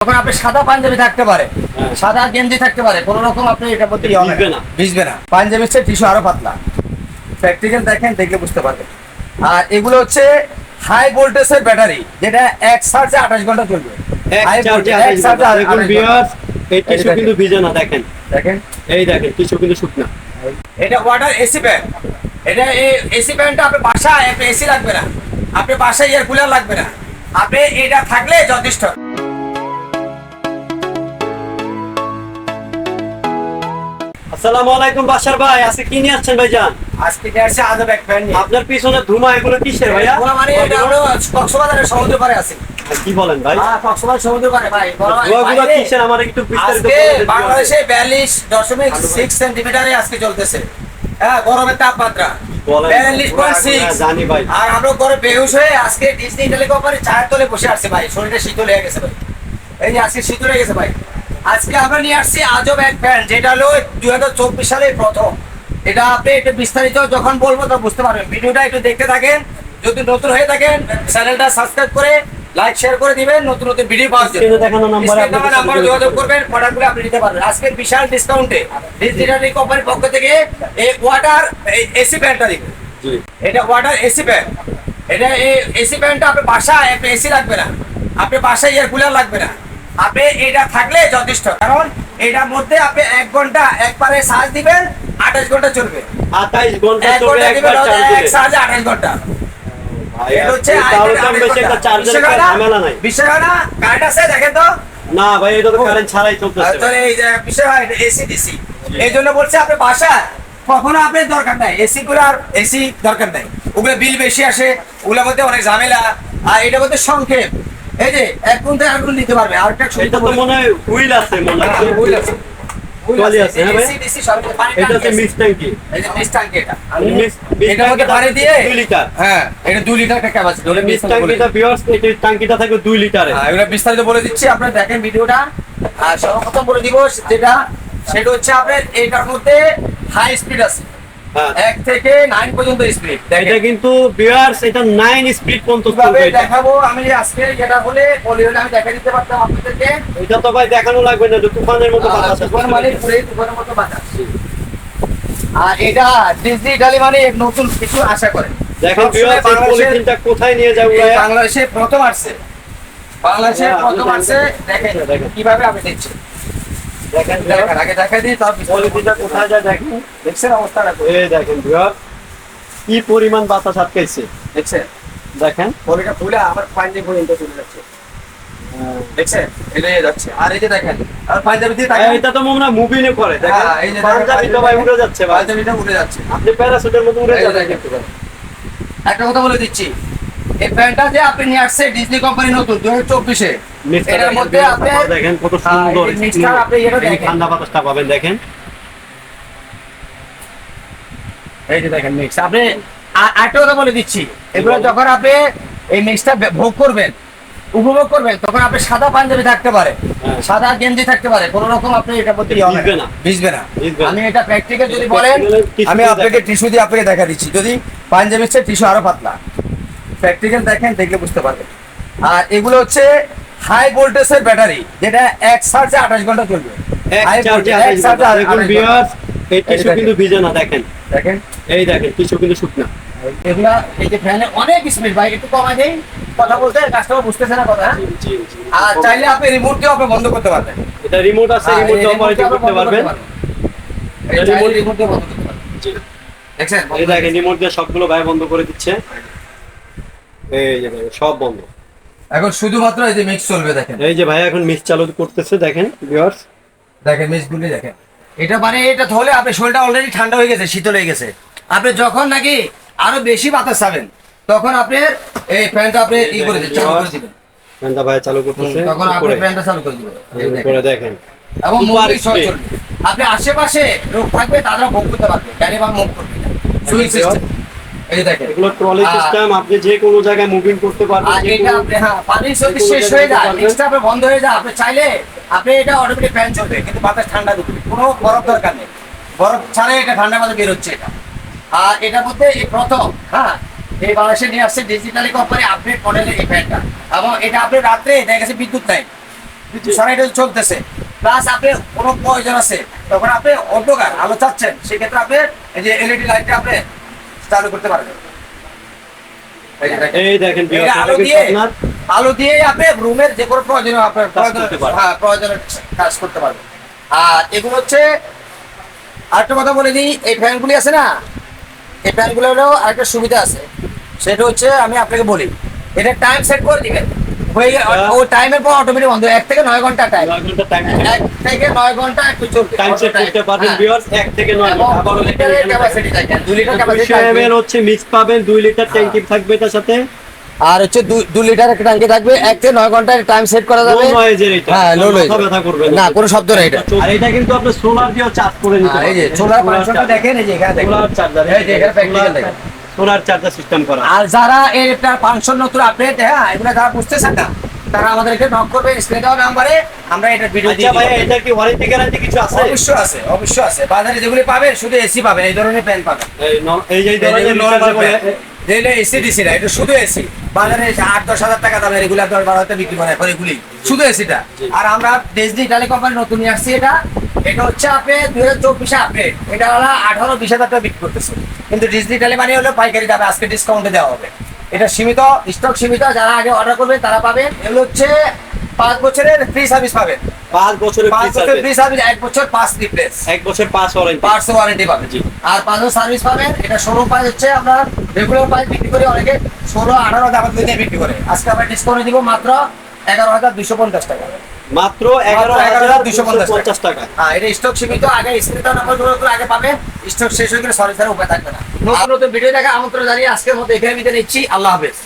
তখন আপনি সাদা পাঞ্জাবি থাকতে পারে। হ্যাঁ। সাদা গেঞ্জি থাকতে পারে কোন রকম আপনি এটা মধ্যে হবে ভিজবে না। ভিজবে না। পাঞ্জাবির চেয়ে টিস্যু আরও পাতলা। প্র্যাকটিক্যাল দেখেন দেখলে বুঝতে পারবেন। আর এগুলো হচ্ছে হাই ভোল্টেজের ব্যাটারি যেটা এক চার্জে আঠাশ ঘণ্টা চলবে। দেখুন 28 ঘণ্টা। viewers, এই টিস্যু দেখেন। কিন্তু ভিজে না দেখেন। দেখেন। এই দেখেন টিস্যু কিন্তু শুকনা। এটা ওয়াটার এসি প্যান এটা এই এসি প্যানটা আপনি বাসায় এসি লাগবে না। আপনি বাসায় এয়ার কুলার লাগবে না। আপনি এটা থাকলে যথেষ্ট। আসসালামু আলাইকুম বাসার ভাই আজকে কি নিয়ে আসছেন ভাইজান? আজকে নিয়ে আসছে আজব এক প্যান আপনার পিছনে ধুমা এগুলো কিসের ভাইয়া? ওরা মানে এটা হলো কক্সবাজারের সমুদ্র পারে আছে কি বলেন ভাই? হ্যাঁ কক্সবাজার সমুদ্র পারে ভাই ধোয়াগুলো কিসের? আমার একটু বিস্তারিত আজকে বাংলাদেশে বিয়াল্লিশ দশমিক সিক্স সেন্টিমিটারে আজকে চলতেছে। হ্যাঁ গরমের তাপমাত্রা। হ্যাঁ, জানি ভাই। আর আমরা ঘরে বেহুশ হয়ে আজকে ডিজনি টেলিকপারে চায়ের তলে বসে আসছে ভাই। শরীরটা শীতল হয়ে গেছে ভাই। এই আজকে শীতল হয়ে গেছে ভাই। আজকে আমরা নিয়ে আসছি আজব এক ফ্যান যেটা হলো দুই হাজার চব্বিশ সালের প্রথম। এটা আপনি একটু বিস্তারিত যখন বলব তো বুঝতে পারবেন। ভিডিওটা একটু দেখতে থাকেন যদি নতুন হয়ে থাকেন চ্যানেলটা সাবস্ক্রাইব করে লাইক শেয়ার করে দিবেন নতুন নতুন ভিডিও পাওয়ার জন্য। নাম্বারে যোগাযোগ করবেন প্রোডাক্টগুলো আপনি নিতে পারবেন। আজকের বিশাল ডিসকাউন্টে ডিজিটাল কোম্পানির পক্ষ থেকে এই ওয়াটার এসি প্যান্টটা দিবে। জি। এটা ওয়াটার এসি প্যান এটা এই এসি প্যানটা আপনি বাসায় এসি লাগবে না। আপনি বাসায় এয়ার কুলার লাগবে না। আপনি এটা থাকলে যথেষ্ট। কারণ এটার মধ্যে আপনি এক ঘণ্টা একবারে চার্জ দিবেন আঠাশ ঘণ্টা চলবে। আঠাইশ ঘণ্টা এক ঘণ্টা দিবেন এক দিলে আঠাশ ঘণ্টা। এটা হচ্ছে তাহলে তো আঠাশ আমি বেশি একটা ঘণ্টা। চার্জের বিষয় না? ঝামেলা নাই। বিষয় না কারেন্ট আছে দেখেন তো। না ভাই এটা তো কারেন্ট ছাড়াই চলতেছে এই যে বিষয় হয় এসি ডিসি এই জন্য বলছে আপনি বাসায় কখনো আপনার দরকার নাই। এসি গুলো আর এসি দরকার নাই। ওগুলো বিল বেশি আসে ওগুলোর মধ্যে অনেক ঝামেলা আর এটার মধ্যে সংক্ষেপ। এই যে এক গুণ আর নিতে পারবে? আর একটা এটা মনে হয় হুইল আছে মনে হয়। হুইল আছে। হুইল আছে আছে, হ্যাঁ আছে। হ্যাঁ এটা 2 লিটার একটা ক্যাপাসিটি ওটা মিক্স মিক্স ট্যাঙ্কিটা ভিউয়ার্স এই ট্যাঙ্কিটা থাকে দুই লিটারে। হ্যাঁ, এগুলো বিস্তারিত বলে দিচ্ছি আপনারা দেখেন ভিডিওটা। আর সর্বপ্রথম বলে দিব যেটা সেটা হচ্ছে আপনার এটার মধ্যে হাই স্পিড আছে। এক থেকে নাইন পর্যন্ত স্পিড এটা কিন্তু ভিউয়ার্স এটা 9 স্পিড পর্যন্ত। দেখাবো আমি আজকে যেটা হলে আমি দেখা দিতে পারতাম আপনাদেরকে। এটা তো ভাই দেখানো লাগবে না তুফানের মতো বাতাস তুফান মানে পুরো তুফানের মতো বাতাস। আর এটা ডিজিটালি মানে নতুন কিছু আশা করে দেখেন সবসময় ভিউয়ার্স এই পলিথিনটা কোথায় নিয়ে যাব বাংলাদেশে প্রথম আসছে। বাংলাদেশে হ্যাঁ, প্রথম আসছে দেখেন। কীভাবে আমি দেখছি। দেখেন দেখেন আগে দেখা দিই তার পলিথিনটা কোথায় যায় দেখেন। দেখছেন অবস্থাটা এই দেখেন ভিউয়ার্স কি পরিমাণ বাতাস আটকাইছে। দেখছেন? দেখেন। পলিটা ফুলে আমার পাঞ্জাবি পর্যন্ত চলে যাচ্ছে। দেখছেন? এটা যাচ্ছে। আর এই যে দেখেন আর পাঞ্জাবি দিয়ে এটা তো মনে হয় করে দেখেন। হ্যাঁ, এই যে দেখেন, পাঞ্জাবি তো ভাই উড়ে যাচ্ছে পাঞ্জাবিটা উঠে যাচ্ছে। আপনি প্যারাসুটের মতো উড়ে একটা কথা বলে দিচ্ছি। এই প্যান্টটা যে আপনি নিয়ে আসছে ডিজনি কোম্পানি নতুন দুই হাজার চব্বিশে এটার মধ্যে আপনি দেখেন কত হ্যাঁ, সুন্দর আপনি এটা দেখেন। ঠান্ডা বাতাসটা পাবেন দেখেন। এই যে দেখেন মিক্স আপনি আরেকটা কথা বলে দিচ্ছি। এগুলো যখন আপনি এই মিক্সটা ভোগ করবেন উপভোগ করবেন তখন আপনি সাদা পাঞ্জাবি থাকতে পারে। হ্যাঁ। সাদা গেঞ্জি থাকতে পারে কোন রকম আপনি এটা মধ্যে ইয়ে ভিজবে না। ভিজবে না। আমি এটা প্র্যাকটিক্যাল যদি বলেন আমি আপনাকে। টিস্যু দিয়ে আপনাকে দেখা দিচ্ছি। যদি পাঞ্জাবির চেয়ে টিস্যু আরও পাতলা। প্র্যাকটিক্যাল দেখেন দেখলে বুঝতে পারবেন। আর এগুলো হচ্ছে হাই ভোল্টেজের ব্যাটারি যেটা এক চার্জে আঠাশ ঘণ্টা চলবে। এক High চার্জে voltage, এক charge এ দেখুন 28 ভিউয়ার্স এই টিস্যু দেখেন। কিন্তু ভিজে না দেখেন। দেখেন। এই দেখেন টিস্যু কিন্তু শুকনা। এগুলা এই যে ফ্যানে অনেক স্পিড ভাই একটু কমাই দেই। কথা বলতে কাস্টমার বুঝতেছে না কথা। আর চাইলে আপনি রিমোট দিয়ে আপনি বন্ধ করতে পারবেন। এটা রিমোট আছে হ্যাঁ, রিমোট দিয়ে অপারেট করতে পারবেন। এই এটা চাইলে remote- remote দিয়ে বন্ধ করতে পারবেন। দেখছেন? এই দেখেন রিমোট দিয়ে সবগুলো ভাই বন্ধ করে দিচ্ছে। এই যে ভাই সব বন্ধ। এখন শুধুমাত্র এই যে মিক্স চলবে দেখেন। এই যে ভাই এখন মিক্স চালু করতেছে দেখেন ভিউয়ার্স দেখেন মিক্স গুলি দেখেন। এটা মানে এটা ধরলে আপনার শরীরটা অলরেডি ঠান্ডা হয়ে গেছে শীতল হয়ে গেছে। আপনি যখন নাকি আরও বেশি বাতাস পাবেন তখন আপনি এই ফ্যানটা আপনি ই করে দিবেন চালু করে দিবেন। ফ্যানটা ভাই চালু করতেছে তখন আপনি ফ্যানটা চালু করে দিবেন। এই দেখেন। এবং speed। চলবে। আপনি আশেপাশে লোক থাকবে তারা ভোগ করতে পারবে। গাড়ি বা মুভ করবে সুইং সিস্টেম এই দেখেন এগুলো ট্রলি সিস্টেম আপনি যে কোনো জায়গায় মুভিং করতে পারবেন আর এটা আপনি হ্যাঁ পানি যদি শেষ হয়ে যায় নেক্সট আপনি বন্ধ হয়ে যায় আপনি চাইলে আপনি এটা অটোমেটিক ফ্যান চলবে কিন্তু বাতাস ঠান্ডা ঢুকবে কোনো বরফ দরকার নেই। বরফ ছাড়াই এটা ঠান্ডা বাতাস বের হচ্ছে এটা। আর এটার মধ্যে এই প্রথম হ্যাঁ এই বাংলাদেশে নিয়ে আসছে ডিজিটালি কোম্পানি আপডেট মডেলের এই ফ্যানটা এবং এটা আপনি রাত্রে দেখা গেছে বিদ্যুৎ নাই। সরাইটা চলতেছে। প্লাস আপনি কোনো প্রয়োজন আছে তখন আপনি অন্ধকার আলো চাচ্ছেন সেক্ষেত্রে আপনি এই যে এলইডি লাইটটা আপনি চালু করতে পারবেন এই দেখেন। আলো দিয়ে আলো দিয়ে আপনি রুমের যে কোনো প্রয়োজনে আপনার। হ্যাঁ প্রয়োজনে কাজ করতে পারবেন আর এগুলো হচ্ছে আরেকটা কথা বলে দিই এই ফ্যানগুলি আছে না? এই ফ্যানগুলোরও আরেকটা সুবিধা আছে। সেটা হচ্ছে আমি আপনাকে বলি। এটা টাইম সেট করে দিবেন। হয়ে। ও টাইমের পর অটোমেটিক বন্ধ। এক থেকে নয় ঘণ্টা টাইম নয় ঘণ্টা টাইম এক থেকে নয় ঘণ্টা একটু চলবে টাইম সেট করতে পারবেন হ্যাঁ। ভিউয়ার্স এক থেকে নয় ঘণ্টা। লিটারের ক্যাপাসিটি থাকে দু লিটার ক্যাপাসিটি দুইশো হচ্ছে মিক্স পাবেন দুই লিটার ট্যাঙ্কি থাকবে তার সাথে। আর হচ্ছে দু- লিটার একটা ট্যাঙ্কি থাকবে। এক থেকে নয় ঘণ্টার টাইম সেট করা যাবে। হ্যাঁ লো না। কোনো শব্দ নেই এটা। আর এটা কিন্তু আপনি সোলার দিয়েও চার্জ করে নিতে এই যে সোলার ফাংশনটা দেখেন এই যে এখানে দেখেন। সোলার চার্জার এই যে এখানে practical দেখেন। সোলার চার্জার সিস্টেম করা। আর যারা এটা ফাংশন নতুন আপডেট হ্যাঁ এগুলো যারা বুঝতেছেন না তারা আমাদেরকে নক করবে স্ক্রিনে দেওয়া নাম্বারে আমরা এটা ভিডিও আচ্ছা ভাই এটা কি ওয়ারেন্টি গ্যারান্টি কিছু আছে? অবশ্যই আছে অবশ্যই আছে। বাজারে যেগুলো পাবেন শুধু এসি পাবেন এই ধরনের প্যান পাবেন। এই এই ধরনের এই যে। যেগুলো এসি দিছি না এটা শুধু এসি বাজারে আট দশ হাজার টাকা দামের এগুলো দশ বারো হাজার বিক্রি করে এখন এগুলি। শুধু এসিটা আর আমরা ডিজনি ইটালি কোম্পানি নতুন নিয়ে আসছি এটা। এটা হচ্ছে আপনি দুই হাজার চব্বিশে আপডেট এটা হলো আঠারো বিশ হাজার টাকা বিক্রি করতেছে। কিন্তু ডিজনি ইটালি মানে হলো পাইকারি দামে আজকে ডিসকাউন্টে দেওয়া হবে। এটা সীমিত স্টক সীমিত যারা আগে অর্ডার করবে তারা পাবেন। এগুলো হচ্ছে পাঁচ বছরের ফ্রি সার্ভিস পাবেন। পাঁচ বছরের পাঁচ বছর ফ্রি সার্ভিস এক বছর পাঁচ রিপ্লেস এক বছর পাঁচ ওয়ারেন্টি। পার্টস ওয়ারেন্টি পাবেন। জি। আর পাঁচ বছর সার্ভিস পাবেন এটা শোরুম প্রাইস হচ্ছে আমরা রেগুলার প্রাইস বিক্রি করি অনেকে ষোলো আঠারো আমাদের দিয়ে বিক্রি করে। আজকে আমরা ডিসকাউন্ট দিব মাত্র এগারো হাজার দুশো পঞ্চাশ টাকা। মাত্র এগারো এগারো হাজার দুশো পঞ্চাশ টাকা। হ্যাঁ এটা স্টক সীমিত আগে নাম্বারগুলো আগে পাবেন স্টক শেষ হয়ে গেলে সরি স্যার উপায় থাকবে না। নতুন নতুন ভিডিও দেখা আমন্ত্রণ জানিয়ে আজকের মতো এখানে বিদায় নিচ্ছি। আল্লাহ হাফেজ।